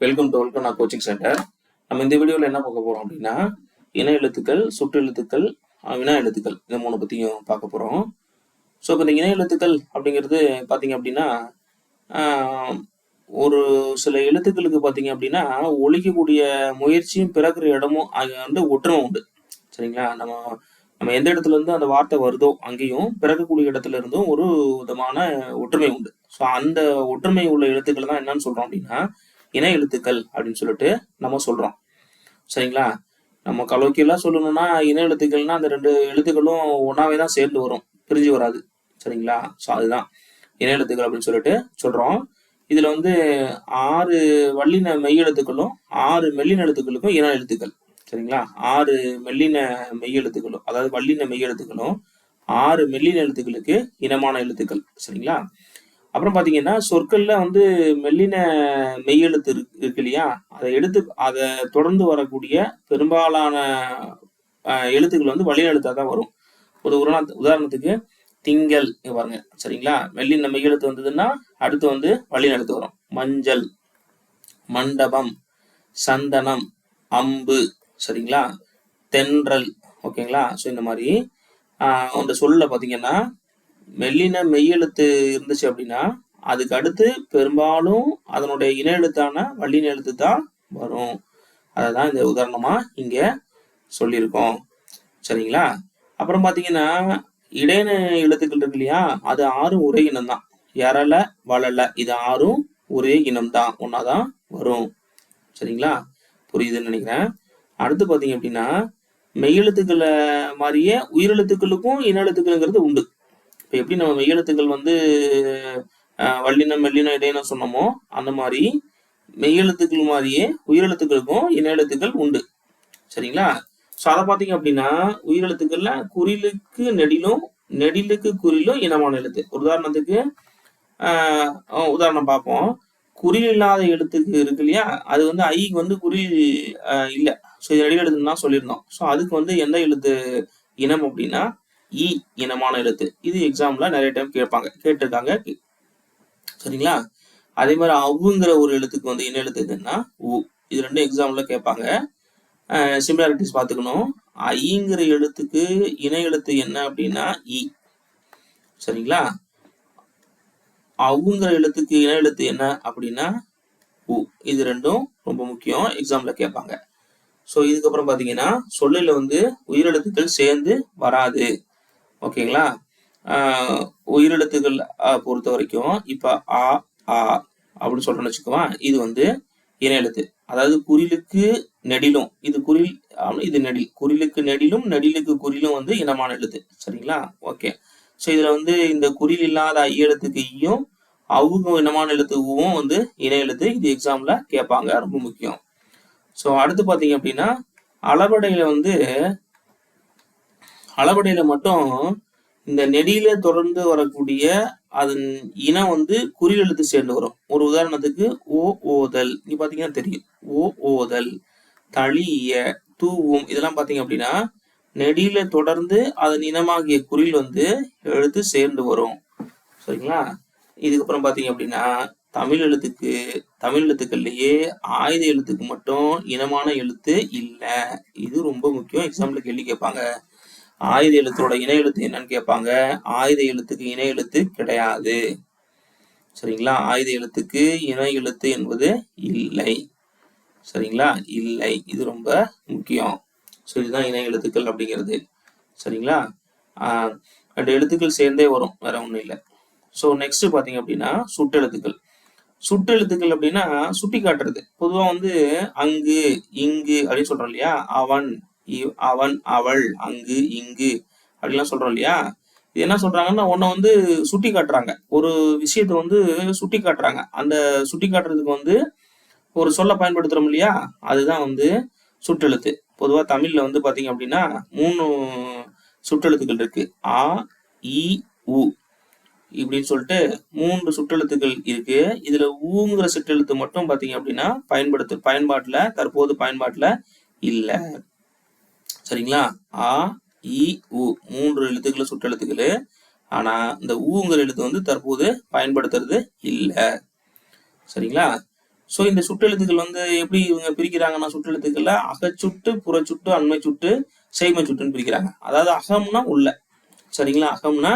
Welcome to welcome நான் coaching centre நம்ம இந்த வீடியோவில் என்ன பார்க்க போகிறோம் அப்படின்னா இன எழுத்துக்கள் சுற்று எழுத்துக்கள் வினா எழுத்துக்கள் இந்த மூணு பற்றியும் பார்க்க போகிறோம் ஸோ இப்போ இந்த இன எழுத்துக்கள் அப்படிங்கிறது பார்த்தீங்க அப்படின்னா ஒரு சில எழுத்துக்களுக்கு பார்த்தீங்க அப்படின்னா ஒழிக்கக்கூடிய முயற்சியும் பிறக்கிற இடமும் அங்கே வந்து ஒற்றுமை உண்டு. சரிங்களா? நம்ம நம்ம எந்த இடத்துல இருந்து அந்த வார்த்தை வருதோ அங்கேயும் பிறக்கக்கூடிய இடத்துல இருந்தும் ஒரு விதமான ஒற்றுமை உண்டு. ஸோ அந்த ஒற்றுமை உள்ள எழுத்துக்கள் தான் என்னன்னு சொல்றோம் அப்படின்னா இன எழுத்துக்கள் அப்படின்னு சொல்லிட்டு நம்ம சொல்றோம். சரிங்களா? நம்ம கலோக்கியெல்லாம் சொல்லணும்னா இன எழுத்துக்கள்னா அந்த ரெண்டு எழுத்துக்களும் ஒன்னாவே தான் சேர்ந்து வரும். பிரிஞ்சு வராது. சரிங்களா? ஸோ அதுதான். இன எழுத்துக்கள் அப்படின்னு சொல்லிட்டு சொல்றோம். இதுல வந்து ஆறு வல்லின மெய் எழுத்துக்களும் ஆறு மெல்லின எழுத்துக்களுக்கும் இன எழுத்துக்கள். சரிங்களா? ஆறு மெல்லின மெய் எழுத்துக்களும் அதாவது வல்லின மெய் எழுத்துக்களும் ஆறு மெல்லின எழுத்துக்களுக்கு இனமான எழுத்துக்கள். சரிங்களா? அப்புறம் பார்த்தீங்கன்னா சொற்களில் வந்து மெல்லின மெய்யெழுத்து இருக்கு இருக்கு இல்லையா? அதை எடுத்து அதை தொடர்ந்து வரக்கூடிய பெரும்பாலான எழுத்துக்கள் வந்து வழி எழுத்தாக தான் வரும். ஒரு உதாரண- உதாரணத்துக்கு திங்கள் பாருங்க சரிங்களா? மெல்லின மெய்யெழுத்து வந்ததுன்னா அடுத்து வந்து வழி எழுத்து வரும். மஞ்சள் மண்டபம் சந்தனம் அம்பு சரிங்களா? தென்றல் ஓகேங்களா? ஸோ இந்த மாதிரி அந்த சொல்ல பார்த்தீங்கன்னா மெல்லின மெய்யெழுத்து இருந்துச்சு அப்படின்னா அதுக்கு அடுத்து பெரும்பாலும் அதனுடைய இன எழுத்தான வள்ளின எழுத்து தான் வரும். அதை தான் இந்த உதாரணமா இங்க சொல்லியிருக்கோம். சரிங்களா? அப்புறம் பார்த்தீங்கன்னா இடையின எழுத்துக்கள் இருக்கு இல்லையா? அது ஆறும் ஒரே இனம் தான் எரல வளல இது ஆறும் ஒரே இனம் தான் ஒன்னாதான் வரும். சரிங்களா? புரியுதுன்னு நினைக்கிறேன். அடுத்து பார்த்தீங்க அப்படின்னா மெய்யெழுத்துக்களை மாதிரியே உயிரெழுத்துக்களுக்கும் இன எழுத்துக்கள்ங்கிறது உண்டு. இப்போ எப்படி நம்ம மெய்யெழுத்துக்கள் வந்து வல்லினம் மெல்லினம் இடையினம் சொன்னோமோ அந்த மாதிரி மெய்யெழுத்துக்கள் மாதிரியே உயிரெழுத்துக்களுக்கும் இன எழுத்துக்கள் உண்டு. சரிங்களா? ஸோ அதை பார்த்தீங்க அப்படின்னா உயிரெழுத்துக்கள்ல குறிலுக்கு நெடிலும் நெடிலுக்கு குறிலும் இனமான எழுத்து. உதாரணத்துக்கு உதாரணம் பார்ப்போம் குறில் இல்லாத எழுத்துக்கு இருக்கு இல்லையா? அது வந்து ஐக்கு வந்து குறில் இல்லை. ஸோ இது நெடில் எழுத்துன்னு தான் சொல்லியிருந்தோம். ஸோ அதுக்கு வந்து எந்த எழுத்து இனம் அப்படின்னா இ இனமான எழுத்து. இது எக்ஸாம்ல நிறைய டைம் கேட்பாங்க கேட்டிருக்காங்க. சரிங்களா? அதே மாதிரி அவுங்கிற ஒரு எழுத்துக்கு வந்து என்ன எழுத்து எதுன்னா உ. இது ரெண்டும் எக்ஸாம்ல கேட்பாங்க. சிமிலாரிட்டிஸ் பார்த்துக்கணும். ஐங்கிற எழுத்துக்கு இணை எழுத்து என்ன அப்படின்னா இ. சரிங்களா? அவுங்கிற எழுத்துக்கு இணை எழுத்து என்ன அப்படின்னா உ. இது ரெண்டும் ரொம்ப முக்கியம். எக்ஸாம்ல கேட்பாங்க. ஸோ இதுக்கப்புறம் பார்த்தீங்கன்னா சொல்லில் வந்து உயிரெழுத்துக்கள் சேர்ந்து வராது. ஓகேங்களா? உயிரெழுத்துகள் உயிரெழுத்துக்கள் பொறுத்த வரைக்கும் இப்போ ஆ ஆ அப்படின்னு சொல்றேன்னு வச்சுக்கோவேன் இது வந்து இணையெழுத்து அதாவது குறிலுக்கு நெடிலும் இது குறில் இது நெடில். குறிலுக்கு நெடிலும் நெடிலுக்கு குறிலும் வந்து இனமான எழுத்து. சரிங்களா? ஓகே. ஸோ இதுல வந்து இந்த குறில் இல்லாத ஐயெழுத்துக்கு ஈயும் அவுக்கும் இனமான எழுத்து ஊவும் வந்து இணை எழுத்து. இது எக்ஸாம்ல கேட்பாங்க ரொம்ப முக்கியம். ஸோ அடுத்து பார்த்தீங்க அப்படின்னா அளபடையில வந்து அளபடையில மட்டும் இந்த நெடியில தொடர்ந்து வரக்கூடிய அதன் இனம் வந்து குறில் எழுத்து சேர்ந்து வரும். ஒரு உதாரணத்துக்கு ஓ ஓதல். இங்க பாத்தீங்கன்னா தெரியும். ஓ ஓதல் தளிய தூவும் இதெல்லாம் பாத்தீங்க அப்படின்னா நெடியில தொடர்ந்து அதன் இனமாகிய குறில் வந்து எழுத்து சேர்ந்து வரும். சரிங்களா? இதுக்கப்புறம் பாத்தீங்க அப்படின்னா தமிழ் எழுத்துக்கு தமிழ் எழுத்துக்கள்லயே ஆயுத எழுத்துக்கு மட்டும் இனமான எழுத்து இல்லை. இது ரொம்ப முக்கியம். எக்ஸாம்ல கேள்வி கேட்பாங்க. ஆயுத எழுத்தோட இணை எழுத்து என்னன்னு கேட்பாங்க. ஆயுத எழுத்துக்கு இணை எழுத்து கிடையாது. சரிங்களா? ஆயுத எழுத்துக்கு இணை எழுத்து என்பது இல்லை. சரிங்களா? இல்லை. இது ரொம்ப முக்கியம். ஸோ இதுதான் இணை எழுத்துக்கள் அப்படிங்கிறது. சரிங்களா? ஆஹ் ரெண்டு எழுத்துக்கள் சேர்ந்தே வரும். வேற ஒன்றும் இல்லை. ஸோ நெக்ஸ்ட் பார்த்தீங்க அப்படின்னா சுட்டெழுத்துக்கள் சுட்டெழுத்துக்கள் அப்படின்னா சுட்டி காட்டுறது. பொதுவாக வந்து அங்கு இங்கு அப்படின்னு சொல்றோம் இல்லையா? அவன் அவன் அவள் அங்கு இங்கு அப்படிலாம் சொல்றோம் இல்லையா? இது என்ன சொல்றாங்கன்னா உன்னை வந்து சுட்டி காட்டுறாங்க. ஒரு விஷயத்தை வந்து சுட்டி காட்டுறாங்க. அந்த சுட்டி காட்டுறதுக்கு வந்து ஒரு சொல்ல பயன்படுத்துறோம் இல்லையா? அதுதான் வந்து சுற்றெழுத்து. பொதுவா தமிழ்ல வந்து பாத்தீங்க அப்படின்னா மூணு சுற்றெழுத்துக்கள் இருக்கு. ஆ இ உ. இப்படின்னு சொல்லிட்டு மூன்று சுற்றெழுத்துக்கள் இருக்கு. இதுல ஊங்கிற சுற்றெழுத்து மட்டும் பாத்தீங்க அப்படின்னா பயன்படுத்து பயன்பாட்டுல தற்போது பயன்பாட்டுல இல்லை. சரிங்களா? ஆ இ உ. மூன்று எழுத்துக்கள் சுற்றெழுத்துக்கள் ஆனா இந்த ஊங்கிற எழுத்து வந்து தற்போது பயன்படுத்துறது இல்லை. சரிங்களா? ஸோ இந்த சுற்றெழுத்துக்கள் வந்து எப்படி இவங்க பிரிக்கிறாங்கன்னா சுற்றெழுத்துக்கள்ல அகச்சுட்டு புறச்சுட்டு அண்மை சுட்டு செய்மை சுட்டுன்னு பிரிக்கிறாங்க. அதாவது அகம்னா உள்ள. சரிங்களா? அகம்னா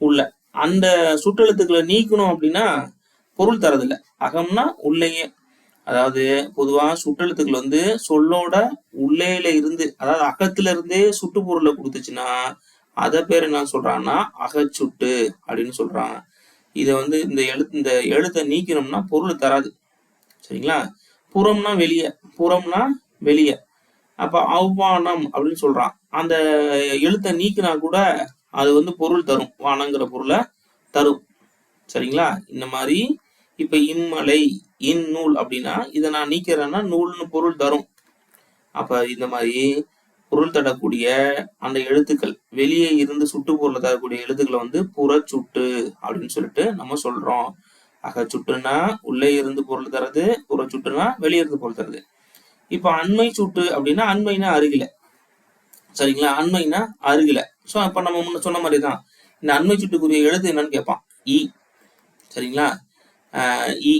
உள்ள. அந்த சுற்றெழுத்துக்களை நீக்கணும் அப்படின்னா பொருள் தரதில்லை. அகம்னா உள்ளேயே. அதாவது பொதுவா சுட்டெழுத்துக்கள் வந்து சொல்லோட உள்ளேல இருந்து அதாவது அகத்துல இருந்தே சுட்டு பொருளை கொடுத்துச்சுன்னா அத பேர் என்ன சொல்றாங்கன்னா அகச்சுட்டு அப்படின்னு சொல்றாங்க. இதை வந்து இந்த எழுத்து இந்த எழுத்தை நீக்கணும்னா பொருள் தராது. சரிங்களா? புறம்னா வெளியே புறம்னா வெளியே. அப்ப அவ்வானம் அப்படின்னு சொல்றான். அந்த எழுத்தை நீக்கினா கூட அது வந்து பொருள் தரும். வானங்கிற பொருளை தரும். சரிங்களா? இந்த மாதிரி இப்ப இம்மலை இந்நூல் அப்படின்னா இதை நான் நீக்கிறேன்னா நூல்னு பொருள் தரும். அப்ப இந்த மாதிரி பொருள் தரக்கூடிய அந்த எழுத்துக்கள் வெளியே இருந்து சுட்டு பொருளை தரக்கூடிய எழுத்துக்களை வந்து புறச்சுட்டு அப்படின்னு சொல்லிட்டு நம்ம சொல்றோம். அகச்சுட்டுனா உள்ளே இருந்து பொருள் தரது புறச்சுட்டுனா வெளியே இருந்து பொருள் தரது. இப்ப அண்மை சுட்டு அப்படின்னா அண்மைனா அருகில. சரிங்களா? அண்மைனா அருகில. சோ அப்ப நம்ம முன்ன சொன்ன மாதிரி தான் இந்த அண்மை சுட்டுக்குரிய எழுத்து என்னன்னு கேட்பான். இ. சரிங்களா? இ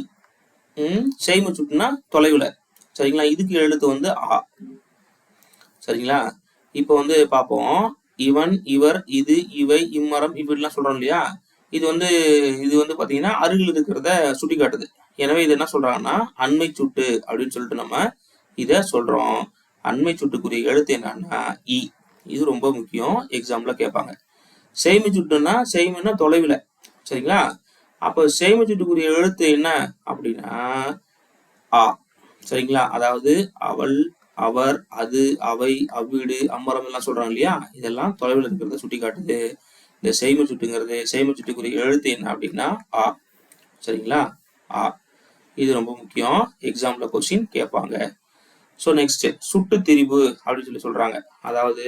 செய்ம சுட்டுனா தொலைவில். சரிங்களா? இதுக்கு எழுத்து வந்து ஆ. சரிங்களா? இப்போ வந்து பார்ப்போம். இவன் இவர் இது இவை இம்மரம் இப்படிலாம் சொல்றோம் இல்லையா? இது வந்து இது வந்து பார்த்தீங்கன்னா அருகில் இருக்கிறத சுட்டி காட்டுது. எனவே இது என்ன சொல்றாங்கன்னா அண்மை சுட்டு அப்படின்னு சொல்லிட்டு நம்ம இதை சொல்றோம். அண்மை சுட்டுக்குரிய எழுத்து என்னன்னா இ. இது ரொம்ப முக்கியம். எக்ஸாம்பிளாக கேட்பாங்க. செய்மை சுட்டுன்னா செய்மைன்னா தொலைவில். சரிங்களா? அப்போ சேமிச்சுட்டுக்குரிய எழுத்து என்ன அப்படின்னா ஆ சரிங்களா? அதாவது அவள் அவர் அது அவை அவ்வீடு அம்மரம் எல்லாம் சொல்றாங்க இல்லையா? இதெல்லாம் தொலைவில் இருக்கிறத சுட்டி காட்டுது இந்த செய்மை சுட்டுங்கிறது செய்மை சுட்டுக்குரிய எழுத்து என்ன அப்படின்னா ஆ சரிங்களா? ஆ இது ரொம்ப முக்கியம். எக்ஸாம்ல கொஸ்டின் கேட்பாங்க. ஸோ நெக்ஸ்ட் சுட்டு திரிவு அப்படின்னு சொல்லி சொல்றாங்க. அதாவது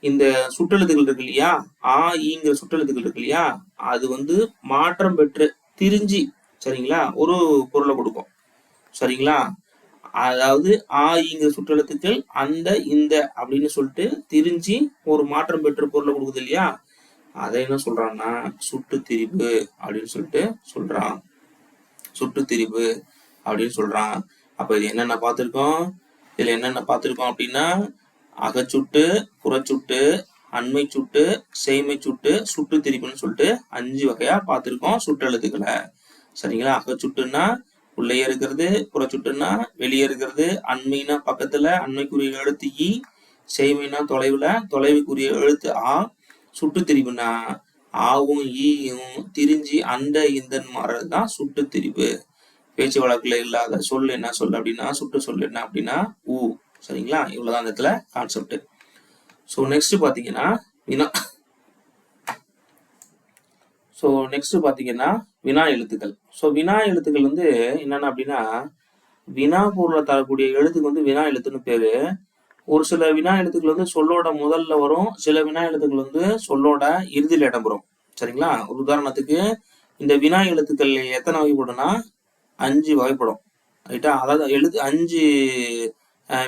இந்த சுற்றெழுத்துகள் இருக்கு இல்லையா? ஆ ஈங்கிற சுற்றெழுத்துகள் இருக்கு இல்லையா? அது வந்து மாற்றம் பெற்று திரிஞ்சு சரிங்களா? ஒரு பொருளை கொடுக்கும். சரிங்களா? அதாவது ஆ ஈங்கிற சுற்றெழுத்துக்கள் அந்த இந்த அப்படின்னு சொல்லிட்டு திரிஞ்சு ஒரு மாற்றம் பெற்ற பொருளை கொடுக்குது இல்லையா? அதை என்ன சொல்றான்னா சுட்டு திரிவு அப்படின்னு சொல்லிட்டு சொல்றான். சுட்டு திரிவு அப்படின்னு சொல்றான். அப்ப இது என்னென்ன பார்த்திருக்கோம்? இதுல என்னென்ன பார்த்திருக்கோம் அப்படின்னா அகச்சுட்டு புறச்சுட்டு அண்மை சுட்டு செய்மை சுட்டு சுட்டு திரிப்புன்னு சொல்லிட்டு அஞ்சு வகையா பார்த்திருக்கோம் சுற்றெழுத்துக்களை சரிங்களா? அகச்சுட்டுன்னா உள்ளே இருக்கிறது புறச்சுட்டுன்னா வெளியே இருக்கிறது அண்மைனா பக்கத்துல அண்மைக்குரிய எழுத்து இ செய்மைனா தொலைவுல தொலைவுக்குரிய எழுத்து ஆ சுட்டு திரிவுனா ஆவும் ஈயும் திரிஞ்சு அந்த இந்தன் மாறுறதுதான் சுட்டு திரிவு பேச்சு வழக்குல இல்லாத சொல் என்ன சொல் அப்படின்னா சுட்டு சொல் என்ன அப்படின்னா ஊ. சரிங்களா? இவ்வளவுதான் அந்த இடத்துல கான்செப்ட் ஸோ நெக்ஸ்ட் பாத்தீங்கன்னா வினா. ஸோ நெக்ஸ்ட் பாத்தீங்கன்னா வினா எழுத்துக்கள். ஸோ வினா எழுத்துக்கள் வந்து என்னென்ன அப்படின்னா வினா பொருளை தரக்கூடிய எழுத்துக்கு வந்து வினா எழுத்துன்னு பேரு. ஒரு சில வினா எழுத்துக்கள் வந்து சொல்லோட முதல்ல வரும் சில வினா எழுத்துக்கள் வந்து சொல்லோட இறுதியில் இடம்பெறும். சரிங்களா? ஒரு உதாரணத்துக்கு இந்த வினா எழுத்துக்கள் எத்தனை வகைப்படும்னா அஞ்சு வகைப்படும். ரைட்டா? அதாவது எழுத்து அஞ்சு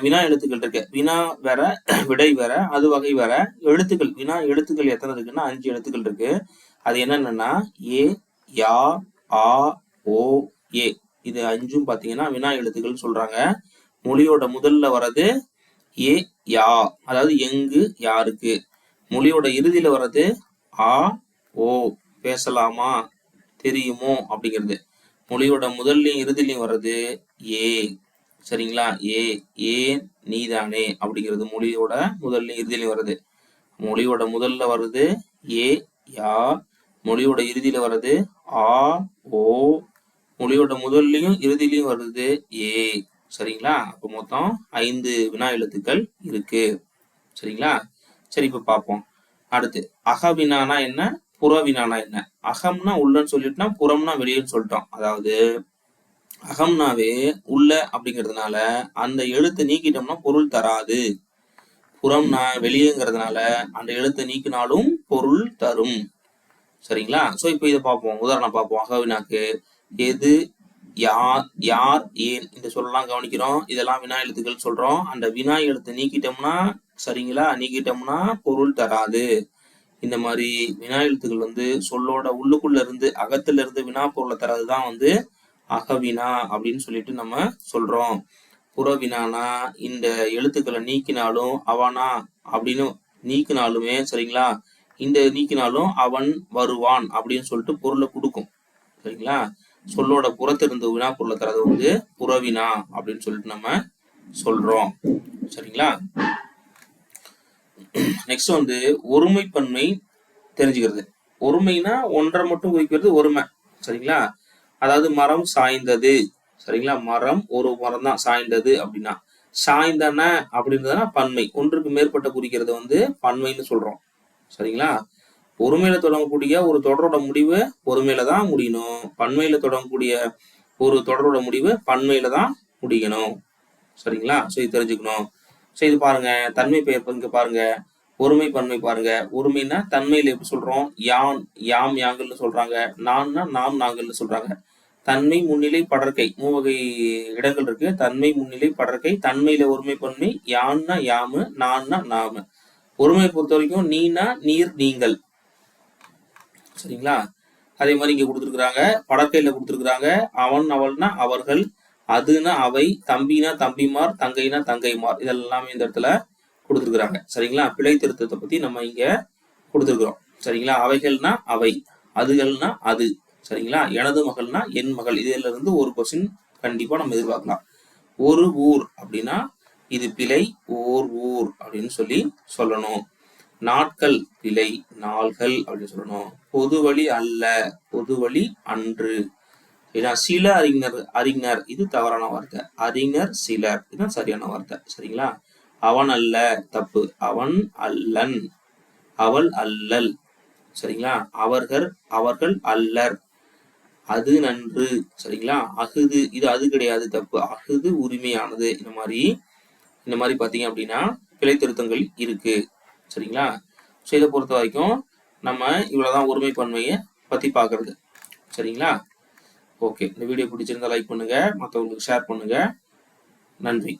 வினா எழுத்துக்கள் இருக்கு. வினா வேற விடை வேற அது வகை வேற எழுத்துக்கள் வினா எழுத்துக்கள் எத்தனை இருக்குன்னா அஞ்சு எழுத்துக்கள் இருக்கு. அது என்னென்னன்னா ஏ யா ஆ ஓ ஏ. இது அஞ்சும் பாத்தீங்கன்னா வினா எழுத்துக்கள் சொல்றாங்க. மொழியோட முதல்ல வர்றது ஏ யா. அதாவது எங்கு யாருக்கு. மொழியோட இறுதியில வர்றது ஆ ஓ. பேசலாமா? தெரியுமோ? அப்படிங்கிறது. மொழியோட முதல்லையும் இறுதிலையும் வர்றது ஏ. சரிங்களா? ஏ ஏன் நீதானே? அப்படிங்கிறது மொழியோட முதல்ல இறுதியிலையும் வருது. மொழியோட முதல்ல வருது ஏ யா. மொழியோட இறுதியில வருது ஆ ஓ. மொழியோட முதல்லையும் இறுதியிலையும் வருது ஏ. சரிங்களா? அப்போ மொத்தம் ஐந்து வினா எழுத்துக்கள் இருக்கு. சரிங்களா? சரி இப்ப பார்ப்போம். அடுத்து அகவினானா என்ன? புறவினானா என்ன? அகம்னா உள்ளன்னு சொல்லிட்டோம்னா புறம்னா வெளியேன்னு சொல்லிட்டோம். அதாவது அகம்னாவே உள்ள அப்படிங்கிறதுனால அந்த எழுத்தை நீக்கிட்டோம்னா பொருள் தராது. புறம்னா வெளியேங்கிறதுனால அந்த எழுத்தை நீக்கினாலும் பொருள் தரும். சரிங்களா? சோ இப்போ இதை பார்ப்போம். உதாரணம் பார்ப்போம். அகவினாக்கு எது யார் யார் ஏன் இந்த சொல்லலாம் கவனிக்கிறோம். இதெல்லாம் வினா எழுத்துக்கள் சொல்றோம். அந்த வினா எழுத்தை நீக்கிட்டோம்னா சரிங்களா? நீக்கிட்டோம்னா பொருள் தராது. இந்த மாதிரி வினா எழுத்துக்கள் வந்து சொல்லோட உள்ளுக்குள்ள இருந்து அகத்துல இருந்து வினா பொருளை தரது தான் வந்து அகவினா அப்படின்னு சொல்லிட்டு நம்ம சொல்றோம். புறவினானா இந்த எழுத்துக்களை நீக்கினாலும் அவனா அப்படின்னு நீக்கினாலுமே சரிங்களா? இந்த நீக்கினாலும் அவன் வருவான் அப்படின்னு சொல்லிட்டு பொருளை கொடுக்கும். சரிங்களா? சொல்லோட புறத்திருந்து வினா பொருளை தரது வந்து புறவினா அப்படின்னு சொல்லிட்டு நம்ம சொல்றோம். சரிங்களா? நெக்ஸ்ட் வந்து ஒருமைப்பன்மை தெரிஞ்சுக்கிறது. ஒருமைனா ஒன்றை மட்டும் குறிக்கிறது ஒருமை. சரிங்களா? அதாவது மரம் சாய்ந்தது. சரிங்களா? மரம் ஒரு மரம் தான் சாய்ந்தது அப்படின்னா. சாய்ந்தன அப்படின்றதுனா பன்மை. ஒன்றுக்கு மேற்பட்ட குறிக்கிறது வந்து பன்மைன்னு சொல்றோம். சரிங்களா? ஒருமையில தொடங்கக்கூடிய ஒரு தொடரோட முடிவு ஒருமையில தான் முடியணும். பன்மையில தொடங்கக்கூடிய ஒரு தொடரோட முடிவு பன்மையில தான் முடியணும். சரிங்களா? ஸோ இது தெரிஞ்சுக்கணும். ஸோ இது பாருங்க. தன்மை பெயர் பங்கு பாருங்க. ஒருமை பன்மை பாருங்க. ஒருமைன்னா தன்மையில எப்படி சொல்றோம்? யான் யாம் யாங்கள்னு சொல்றாங்க. நான்னா நாம் நாங்கள்னு சொல்றாங்க. தன்மை முன்னிலை படற்கை. மூவகை இடங்கள் இருக்கு. தன்மை முன்னிலை படற்கை. தன்மையில ஒருமை பன்மை யான்னா யாமு நான்னா நாம. ஒருமையை பொறுத்த வரைக்கும் நீனா நீர் நீங்கள். சரிங்களா? அதே மாதிரி இங்க கொடுத்துருக்குறாங்க. படற்கையில கொடுத்துருக்குறாங்க. அவன் அவள்னா அவர்கள். அதுனா அவை. தம்பினா தம்பிமார் தங்கைனா தங்கைமார். இதெல்லாமே இந்த இடத்துல கொடுத்துருக்குறாங்க. சரிங்களா? பிழை திருத்தத்தை பத்தி நம்ம இங்க கொடுத்துருக்குறோம். சரிங்களா? அவைகள்னா அவை. அதுகள்னா அது. சரிங்களா? எனது மகள்னா என் மகள். இதுல இருந்து ஒரு கொஸ்டின் கண்டிப்பா நம்ம எதிர்பார்க்கலாம். ஒரு ஊர் அப்படின்னா இது பிழை ஓர் ஊர் அப்படின்னு சொல்லி சொல்லணும். நாட்கள் பிழை நாள்கள் அப்படின்னு சொல்லணும். பொது வழி அல்ல பொது வழி அன்று. ஏன்னா சில அறிஞர் அறிஞர் இது தவறான வார்த்தை. அறிஞர் சிலர். இதுதான் சரியான வார்த்தை. சரிங்களா? அவன் அல்ல தப்பு. அவன் அல்லன். அவள் அல்லல். சரிங்களா? அவர்கள் அவர்கள் அல்லர். அது நன்று. சரிங்களா? அகுது இது அது கிடையாது தப்பு. அகுது உரிமையானது. இந்த மாதிரி இந்த மாதிரி பார்த்தீங்க அப்படின்னா பிழை திருத்தங்கள் இருக்கு. சரிங்களா? ஸோ இதை பொறுத்த வரைக்கும் நம்ம இவ்வளோதான் ஒருமை பன்மையை பற்றி பார்க்கறது. சரிங்களா? ஓகே. இந்த வீடியோ பிடிச்சிருந்தா லைக் பண்ணுங்கள் மற்றவங்களுக்கு ஷேர் பண்ணுங்கள் நன்றி.